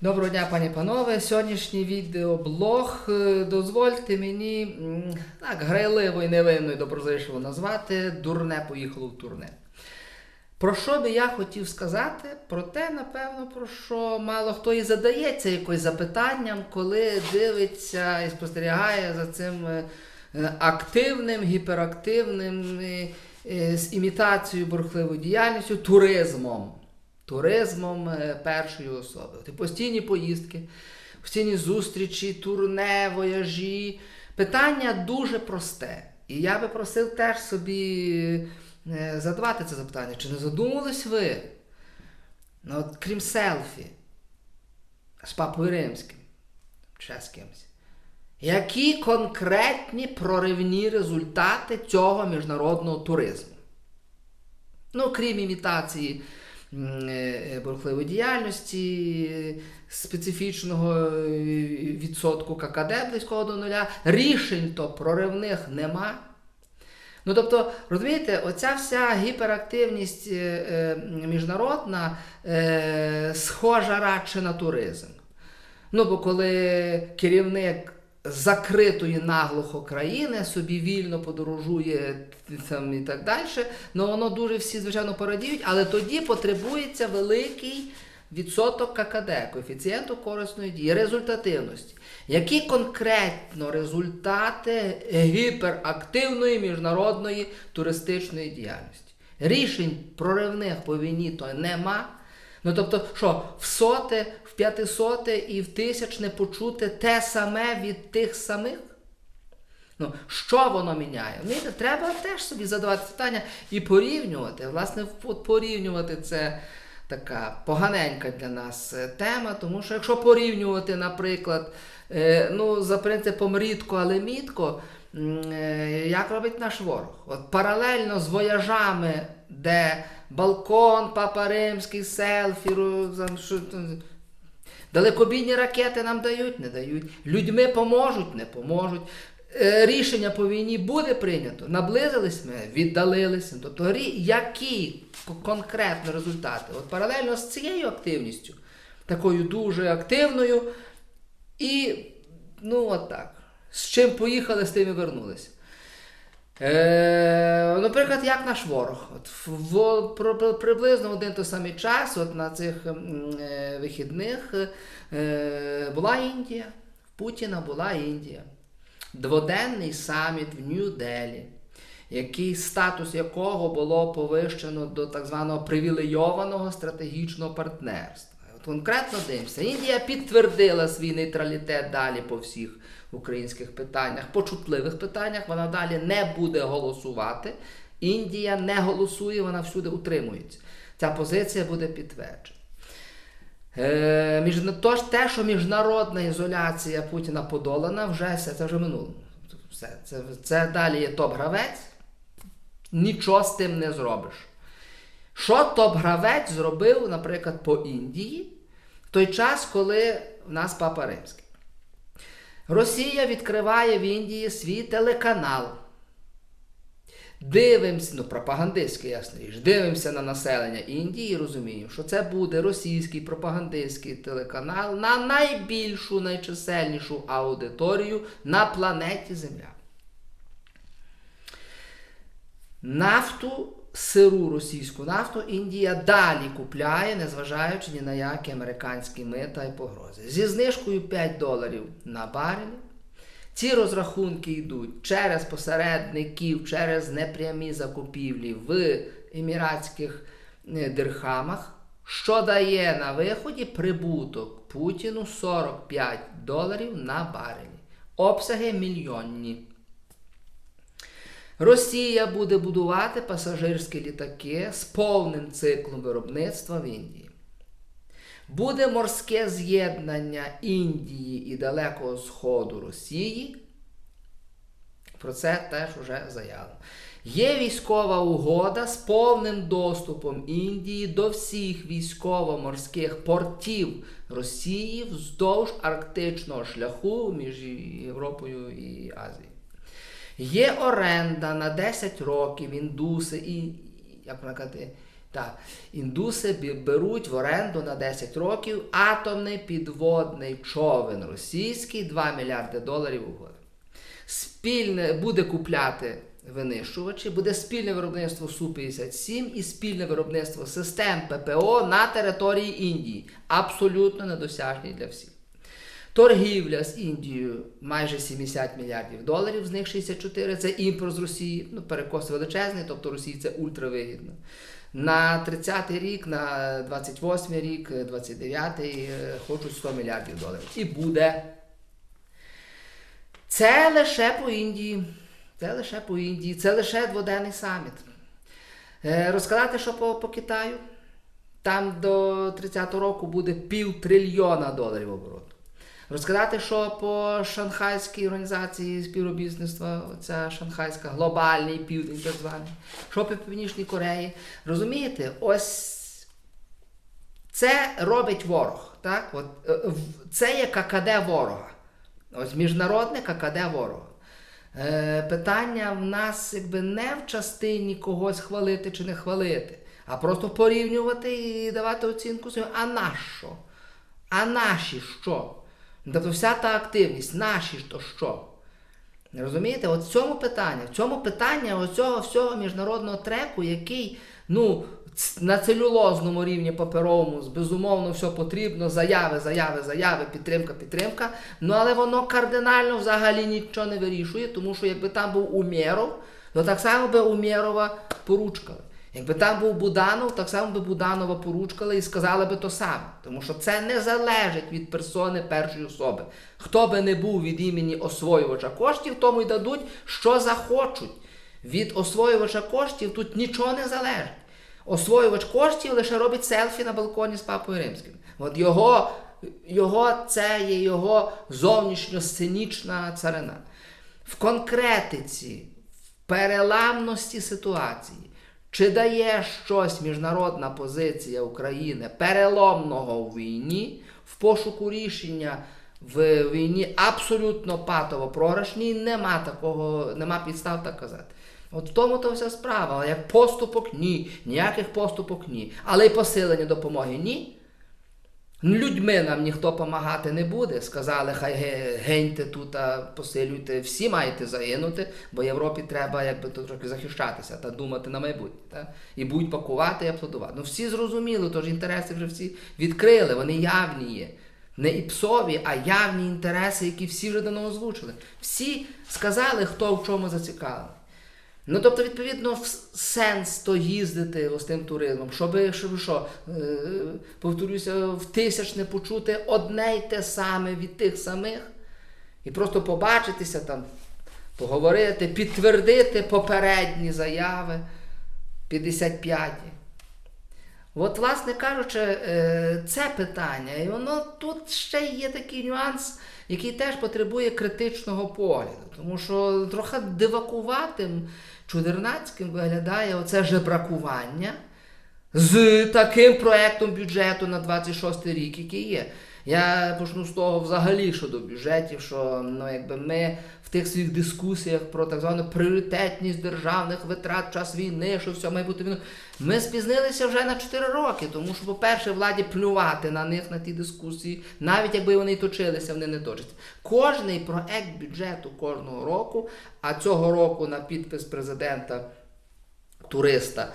Доброго дня, пані панове. Сьогоднішній відеоблог е, дозвольте мені так грайливо і невинно і доброзичливо назвати Дурне поїхало в турне. Про що би я хотів сказати? Про те, напевно, про що мало хто і задається якось запитанням, коли дивиться і спостерігає за цим е, активним, гіперактивним е, з імітацією бурхливою діяльністю, туризмом. Туризмом е, першої особи. Ти постійні поїздки, постійні зустрічі, турне, вояжі. Питання дуже просте. І я би просив теж собі е, задавати це запитання. Чи не задумувались ви? Ну, от, крім селфі з папою римським чи з кимось. Які конкретні проривні результати цього міжнародного туризму? Ну, крім імітації бурхливої діяльності, е, специфічного е, відсотку ККД близького до нуля, рішень то проривних нема. Ну, тобто, розумієте, оця вся гіперактивність е, е, міжнародна е, схожа радше на туризм. Ну, бо коли керівник закритої наглухо країни собі вільно подорожує там, і так далі, ну воно дуже всі, звичайно, порадіють, але тоді потребується великий відсоток ККД, коефіцієнту корисної дії, результативності. Які конкретно результати гіперактивної міжнародної туристичної діяльності? Рішень проривних по війні то нема. Ну тобто, що в соте, в п'ятисоте і в тисячне почути те саме від тих самих? Ну, що воно міняє? Розумієте, треба теж собі задавати питання і порівнювати. Власне, порівнювати це така поганенька для нас е, тема, тому що якщо порівнювати, наприклад, е, ну, за принципом рідко, але мітко, е, як робить наш ворог? От паралельно з вояжами, де балкон, папа римський, селфі, що, Далекобійні ракети нам дають, не дають. Людьми поможуть, не поможуть. Е, Рішення по війні буде прийнято. Наблизились ми, віддалилися. Тобто, які конкретно результати? От паралельно з цією активністю, такою дуже активною, і ну от так. З чим поїхали, з тим і вернулися. Е, наприклад, як наш ворог. От в, про- про- приблизно один той самий час, от на цих е, вихідних, е, була Індія. В Путіна була Індія. Дводенний саміт в Нью-Делі, який статус якого було повищено до так званого привілейованого стратегічного партнерства. Конкретно дивимося, Індія підтвердила свій нейтралітет далі по всіх українських питаннях, по чутливих питаннях вона далі не буде голосувати. Індія не голосує, вона всюди утримується. Ця позиція буде підтверджена. Е, між, тож те, що міжнародна ізоляція Путіна подолана, вже все, це вже минуло. Все, це, це далі є топ-гравець, нічого з тим не зробиш. Що топ-гравець зробив, наприклад, по Індії в той час, коли в нас папа римський? Росія відкриває в Індії свій телеканал. Дивимося, ну пропагандистський, ясна річ, дивимося на населення Індії і розуміємо, що це буде російський пропагандистський телеканал на найбільшу, найчисельнішу аудиторію на планеті Земля. Нафту, сиру російську нафту Індія далі купляє, незважаючи ні на які американські мита і погрози. Зі знижкою 5 доларів на барель. Ці розрахунки йдуть через посередників, через непрямі закупівлі в еміратських е, дирхамах, що дає на виході прибуток Путіну 45 доларів на барелі. Обсяги мільйонні. Росія буде будувати пасажирські літаки з повним циклом виробництва в Індії. Буде морське з'єднання Індії і Далекого Сходу Росії. Про це теж вже заявлено. Є військова угода з повним доступом Індії до всіх військово-морських портів Росії вздовж арктичного шляху між Європою і Азією. Є оренда на 10 років індуси і, як вона казати, Так. Індуси беруть в оренду на 10 років атомний підводний човен російський 2 мільярди доларів у год. Спільне буде купляти винищувачі, буде спільне виробництво Су-57 і спільне виробництво систем ППО на території Індії. Абсолютно недосяжні для всіх. Торгівля з Індією майже 70 мільярдів доларів, з них 64 це імпорт з Росії. Ну, перекос величезний, тобто Росії це ультравигідно. На 30-й рік, на 28-й рік, 29-й е, хочуть 100 мільярдів доларів. І буде. Це лише по Індії. Це лише по Індії, це лише дводенний саміт. Е, розказати, що по, по Китаю? Там до 30-го року буде пів трильйона доларів обороту. Розказати, що по Шанхайській організації співробітництва, оця шанхайська глобальний південь, так званий, що по Північній Кореї. Розумієте, ось це робить ворог. Так? От, е, це є ККД ворога. Ось міжнародне ККД ворога. Е, питання в нас якби не в частині когось хвалити чи не хвалити, а просто порівнювати і давати оцінку. А нащо? А наші що? Тобто вся та активність, наші то що? Розумієте? От в цьому питанні, в цьому питанні оцього всього міжнародного треку, який ну, на целюлозному рівні паперовому, безумовно, все потрібно, заяви, заяви, заяви, підтримка, підтримка. Ну але воно кардинально взагалі нічого не вирішує, тому що якби там був Умєров, то так само би Умєрова поручкали. Якби там був Буданов, так само би Буданова поручкали і сказали би то саме. Тому що це не залежить від персони першої особи. Хто би не був від імені освоювача коштів, тому й дадуть, що захочуть. Від освоювача коштів тут нічого не залежить. Освоювач коштів лише робить селфі на балконі з папою римським. От його, його це є його зовнішньосценічна царина. В конкретиці, в переламності ситуації, чи дає щось міжнародна позиція України переломного в війні, в пошуку рішення в війні абсолютно патово програшній, нема такого, нема підстав так казати. От в тому то вся справа. Як поступок ні, ніяких поступок ні. Але й посилення допомоги ні. Людьми нам ніхто допомагати не буде. Сказали, хай ге- геньте тут, посилюйте, всі маєте загинути, бо Європі треба якби то трохи захищатися та думати на майбутнє. Та? І будуть пакувати і аплодувати. Ну всі зрозуміли, тож інтереси вже всі відкрили, вони явні є. Не іпсові, а явні інтереси, які всі вже давно озвучили. Всі сказали, хто в чому зацікавлений. Ну, тобто, відповідно, сенс то їздити з тим туризмом, щоб, щоб що, е, повторюся, в тисячне почути одне й те саме від тих самих, і просто побачитися там, поговорити, підтвердити попередні заяви 55. От, власне кажучи, е, це питання, і воно тут ще є такий нюанс, який теж потребує критичного погляду. Тому що трохи дивакуватим, чудернацьким виглядає оце жебракування з таким проектом бюджету на 26 рік, який є. Я почну з того взагалі щодо бюджетів, що ну, якби ми в тих своїх дискусіях про так звану пріоритетність державних витрат час війни, що все має бути війною, ми спізнилися вже на 4 роки, тому що, по-перше, владі плювати на них, на ті дискусії, навіть якби вони точилися, вони не точаться. Кожний проект бюджету кожного року, а цього року на підпис президента туриста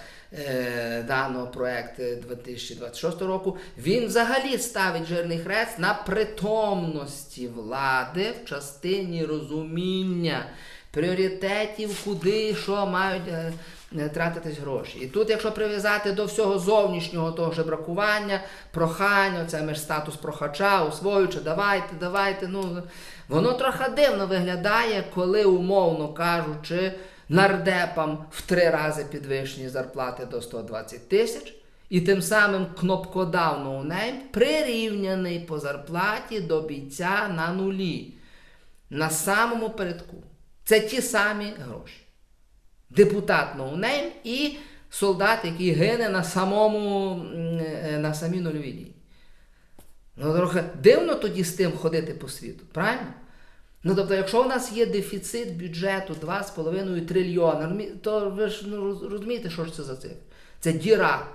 даного проекту 2026 року, він взагалі ставить жирний хрест на притомності влади в частині розуміння пріоритетів, куди що мають е, е, тратитись гроші. І тут, якщо прив'язати до всього зовнішнього того жебракування, прохання, це ми ж статус прохача, усвоюючи, давайте, давайте. Ну, воно трохи дивно виглядає, коли, умовно кажучи, нардепам в три рази підвищені зарплати до 120 тисяч, і тим самим кнопкодав ноунейм прирівняний по зарплаті до бійця на нулі, на самому передку. Це ті самі гроші. Депутат ноунейм і солдат, який гине на самому е, на самій нульовій лінії. Ну, трохи дивно тоді з тим ходити по світу, правильно? Ну, тобто, якщо у нас є дефіцит бюджету 2,5 трильйона, то ви ж ну, розумієте, що ж це за цифра? Це діра.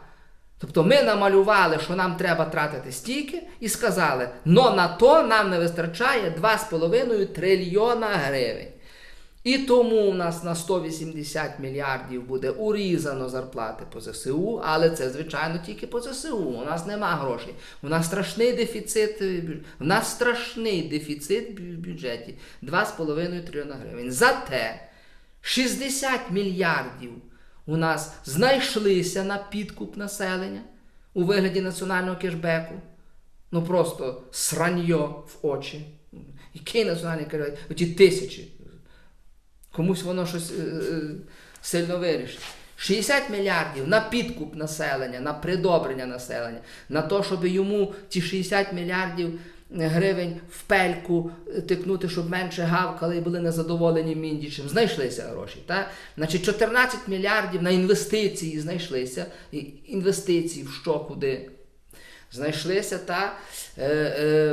Тобто ми намалювали, що нам треба тратити стільки, і сказали, но на то нам не вистачає 2,5 трильйона гривень. І тому у нас на 180 мільярдів буде урізано зарплати по ЗСУ, але це, звичайно, тільки по ЗСУ. У нас нема грошей. У нас страшний дефіцит. е, У нас страшний дефіцит в бюджеті 2,5 трильйона гривень. Зате 60 мільярдів у нас знайшлися на підкуп населення у вигляді національного кешбеку. Ну просто сраньо в очі. Який національний кешбек? Оті тисячі. Комусь воно щось е, е, сильно вирішить. 60 мільярдів на підкуп населення, на придобрення населення, на те, щоб йому ті 60 мільярдів гривень в пельку е, тикнути, щоб менше гавкали і були незадоволені міндічем. Знайшлися гроші. Так? Значить, 14 мільярдів на інвестиції знайшлися. Інвестиції в що куди? Знайшлися та е,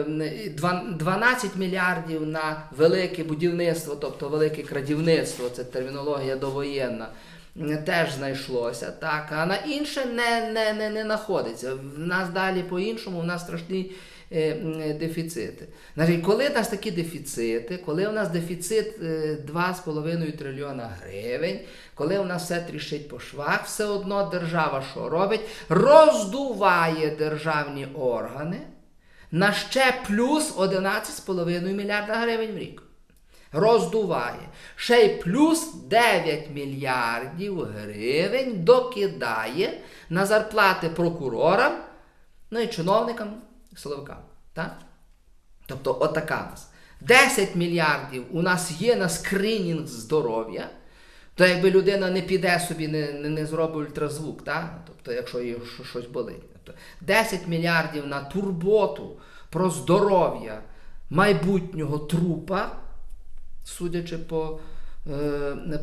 е, 12 мільярдів на велике будівництво, тобто велике крадівництво, це термінологія довоєнна, теж знайшлося. Так, а на інше не, не, не, не знаходиться. В нас далі по-іншому, в нас страшні е, м, дефіцити. Значить, коли у нас такі дефіцити, коли у нас дефіцит е, 2,5 трильйона гривень, коли у нас все тріщить по швах, все одно держава що робить? Роздуває державні органи на ще плюс 11,5 мільярда гривень в рік. Роздуває. Ще й плюс 9 мільярдів гривень докидає на зарплати прокурорам, ну і чиновникам, і. Так? Тобто, отака нас. 10 мільярдів у нас є на скринінг здоров'я. То якби людина не піде собі, не, не, не зробить ультразвук, так? тобто, якщо їй щось болить. Тобто 10 мільярдів на турботу про здоров'я майбутнього трупа, судячи по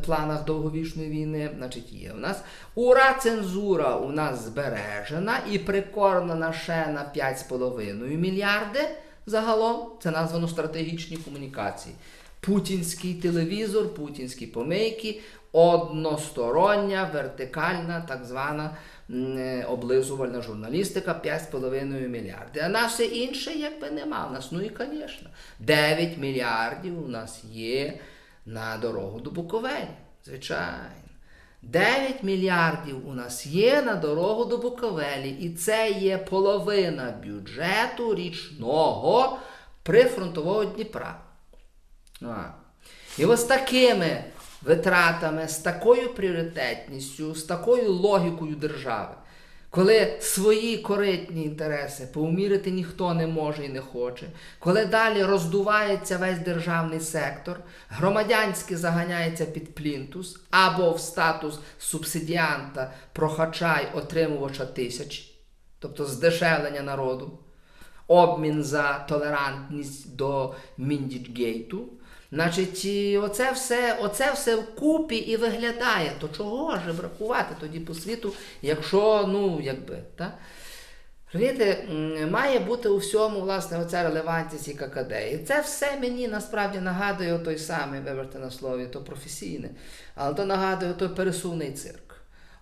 планах довговічної війни, значить, є у нас. Ура, цензура у нас збережена і прикормлена ще на 5,5 мільярди загалом. Це названо стратегічні комунікації. Путінський телевізор, путінські помийки, одностороння, вертикальна, так звана е, облизувальна журналістика 5,5 мільярди. А на все інше якби нема. У нас, ну і, звісно, 9 мільярдів у нас є на дорогу до Буковелі. Звичайно. 9 мільярдів у нас є на дорогу до Буковелі, і це є половина бюджету річного прифронтового Дніпра. А. І ось такими витратами, з такою пріоритетністю, з такою логікою держави, коли свої коритні інтереси поумірити ніхто не може і не хоче, коли далі роздувається весь державний сектор, громадянське заганяється під плінтус або в статус субсидіанта, прохача отримувача тисяч, тобто здешевлення народу, обмін за толерантність до Міндічгейту. Значить, оце все, оце все вкупі і виглядає. То чого ж бракувати тоді по світу, якщо, ну, якби, так? Розумієте, має бути у всьому, власне, оця релевантність і ККД. І це все мені насправді нагадує той самий, вибачте на слові, то професійне, але то нагадує той пересувний цирк.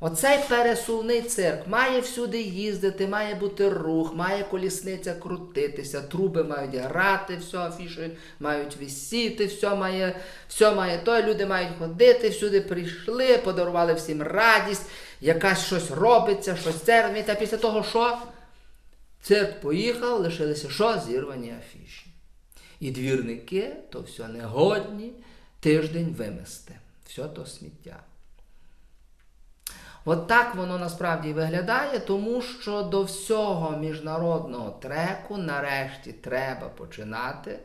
Оцей пересувний цирк має всюди їздити, має бути рух, має колісниця крутитися, труби мають грати, все, афіші мають висіти, все має, все має то, люди мають ходити, всюди прийшли, подарували всім радість, якась щось робиться, щось це, а після того що? Цирк поїхав, лишилися що? Зірвані афіші. І двірники то все негодні, тиждень вимести. Все то сміття. От так воно насправді виглядає, тому що до всього міжнародного треку нарешті треба починати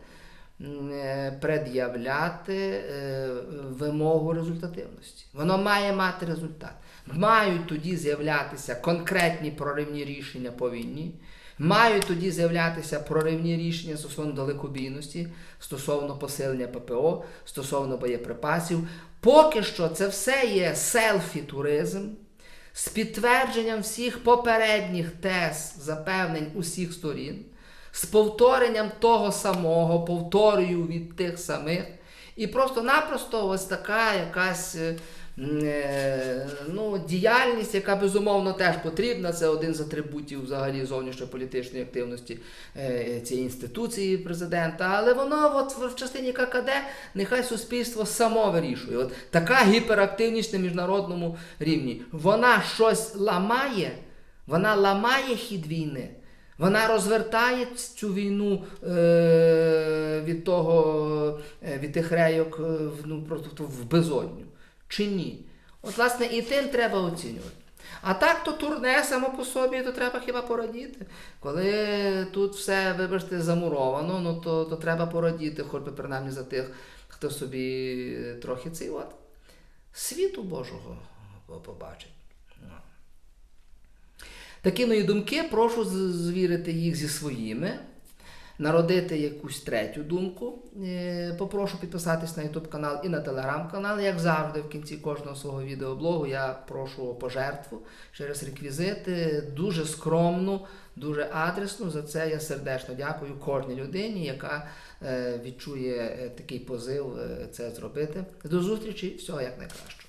е, пред'являти е, вимогу результативності. Воно має мати результат. Мають тоді з'являтися конкретні проривні рішення по війні. Мають тоді з'являтися проривні рішення стосовно далекобійності, стосовно посилення ППО, стосовно боєприпасів. Поки що це все є селфі-туризм з підтвердженням всіх попередніх тез, запевнень усіх сторін, з повторенням того самого, повторюю від тих самих, І просто-напросто ось така якась е, ну, діяльність, яка безумовно теж потрібна. Це один з атрибутів взагалі зовнішньополітичної активності е, цієї інституції президента. Але воно от в- частині ККД нехай суспільство само вирішує. От така гіперактивність на міжнародному рівні. Вона щось ламає, вона ламає хід війни. Вона розвертає цю війну е, від того, е, від тих рейок е, ну, в безодню. Чи ні? От, власне, і тим треба оцінювати. А так, то турне само по собі, то треба хіба порадіти. Коли тут все, вибачте, замуровано, ну то, то треба порадіти, хоч би принаймні за тих, хто собі трохи цей от світу Божого побачить. Ну. Такі мої думки, прошу звірити їх зі своїми, народити якусь третю думку. Е, Попрошу підписатись на YouTube канал і на телеграм канал. Як завжди, в кінці кожного свого відеоблогу я прошу пожертву через реквізити. Дуже скромну, дуже адресну. За це я сердечно дякую кожній людині, яка е, відчує е, такий позив це зробити. До зустрічі, всього як найкращого.